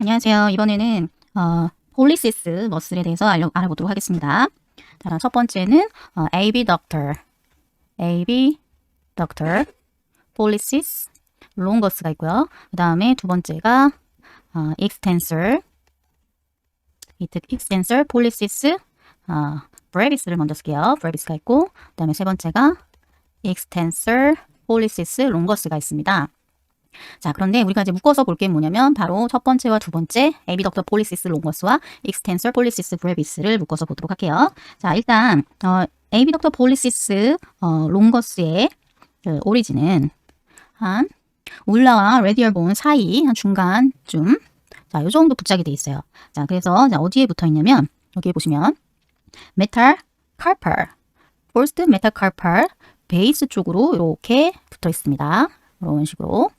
안녕하세요. 이번에는 어, 폴리시스 머슬에 대해서 알려, 알아보도록 하겠습니다. 자, 첫 번째는 어, AB doctor, AB doctor, 폴리시스 롱거스가 있고요. 그 다음에 두 번째가 어, extensor, extensor, 폴리시스 어, brevis를 먼저 쓸게요. brevis가 있고, 그 다음에 세 번째가 extensor, 폴리시스 롱거스가 있습니다. 자, 그런데 우리가 이제 묶어서 볼 게 뭐냐면 바로 첫 번째와 두 번째 에비덕터 폴리시스 롱거스와 익스텐서 폴리시스 브레비스를 묶어서 보도록 할게요. 자, 일단 어, 에비덕터 폴리시스 어, 롱거스의 그 오리진은 한 울라와 레디얼 본 사이 한 중간쯤 자, 요 정도 붙잡게 돼 있어요. 자, 그래서 자, 어디에 붙어 있냐면 여기에 보시면 메탈 칼팔 포스트 메탈 칼팔 베이스 쪽으로 이렇게 붙어 있습니다. 이런 식으로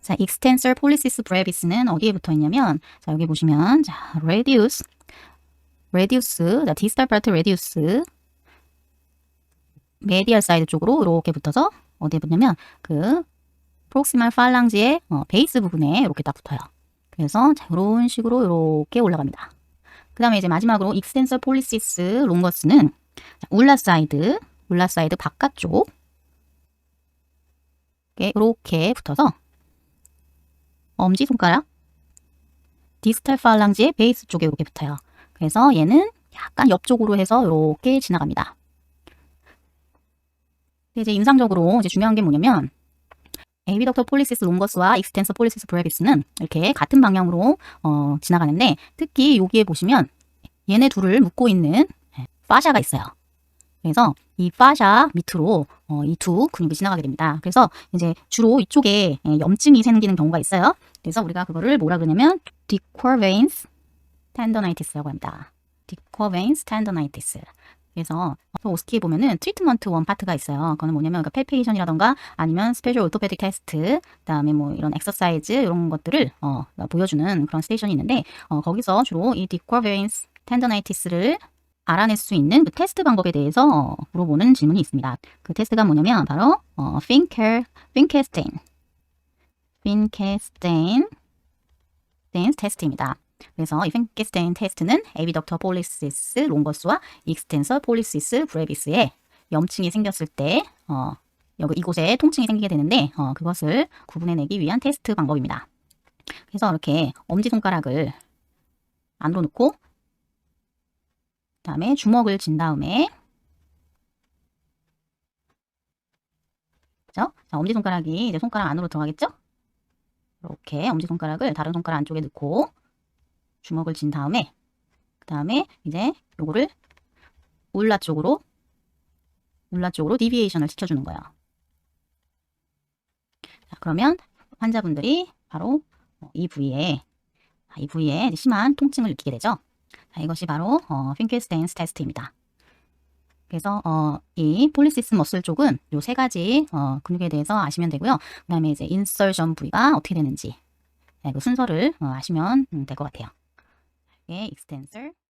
자, extensor pollicis brevis는 어디에 붙어 있냐면, 자, 여기 보시면, 자, radius, radius, 자, distal part radius, medial side 쪽으로 이렇게 붙어서, 어디에 붙냐면, 그, proximal phalange의 어, 베이스 부분에 이렇게 딱 붙어요. 그래서, 자, 이런 식으로 이렇게 올라갑니다. 그 다음에 이제 마지막으로 pollicis longus는, 자, 울라 사이드, 울라 사이드 바깥쪽, 이렇게 붙어서, 엄지손가락 디스탈 팔랑지의 베이스 쪽에 이렇게 붙어요. 그래서 얘는 약간 옆쪽으로 해서 이렇게 지나갑니다. 이제 인상적으로 이제 중요한 게 뭐냐면 에비덕터 폴리시스 롱거스와 익스텐서 폴리시스 브레비스는 이렇게 같은 방향으로 어, 지나가는데 특히 여기에 보시면 얘네 둘을 묶고 있는 파샤가 있어요. 그래서 이 파샤 밑으로 어, 이 두 근육이 지나가게 됩니다. 그래서 이제 주로 이쪽에 예, 염증이 생기는 경우가 있어요. 그래서 우리가 그거를 뭐라 그러냐면 dequervains tendonitis라고 합니다. dequervains tendonitis. 그래서 오스키에 보면은 트리트먼트 원 파트가 있어요. 그거는 뭐냐면 그 펠페이션이라던가 아니면 스페셜 오토페딕 테스트, 그다음에 뭐 이런 엑서사이즈 이런 것들을 어, 보여주는 그런 스테이션이 있는데 어, 거기서 주로 이 dequervains tendonitis를 알아낼 수 있는 그 테스트 방법에 대해서 어, 물어보는 질문이 있습니다. 그 테스트가 뭐냐면 바로 어, Finkel, Finkelstein, Finkelstein 테스트입니다. 그래서 이 Finkelstein 테스트는 에비덕터 폴리시스 롱거스와 익스텐서 폴리시스 브레비스에 염증이 생겼을 때 어, 여기 이곳에 통증이 생기게 되는데 어, 그것을 구분해내기 위한 테스트 방법입니다. 그래서 이렇게 엄지손가락을 안으로 넣고 다음에 주먹을 진 다음에 그죠? 자, 엄지손가락이 이제 손가락 안으로 들어가겠죠? 이렇게 엄지손가락을 다른 손가락 안쪽에 넣고 주먹을 진 다음에 그 다음에 이제 요거를 울라 쪽으로 울라 쪽으로 디비에이션을 시켜주는 거예요. 자, 그러면 환자분들이 바로 이 부위에 이 부위에 심한 통증을 느끼게 되죠. 자, 이것이 바로 어, 핑kelsteins 테스트입니다. 그래서 어, 이 폴리시스 머슬 쪽은 요 세 가지 어, 근육에 대해서 아시면 되고요. 그 다음에 이제 인설션 부위가 어떻게 되는지 네, 그 순서를 어, 아시면 음, 될것 같아요. 이게 익스텐서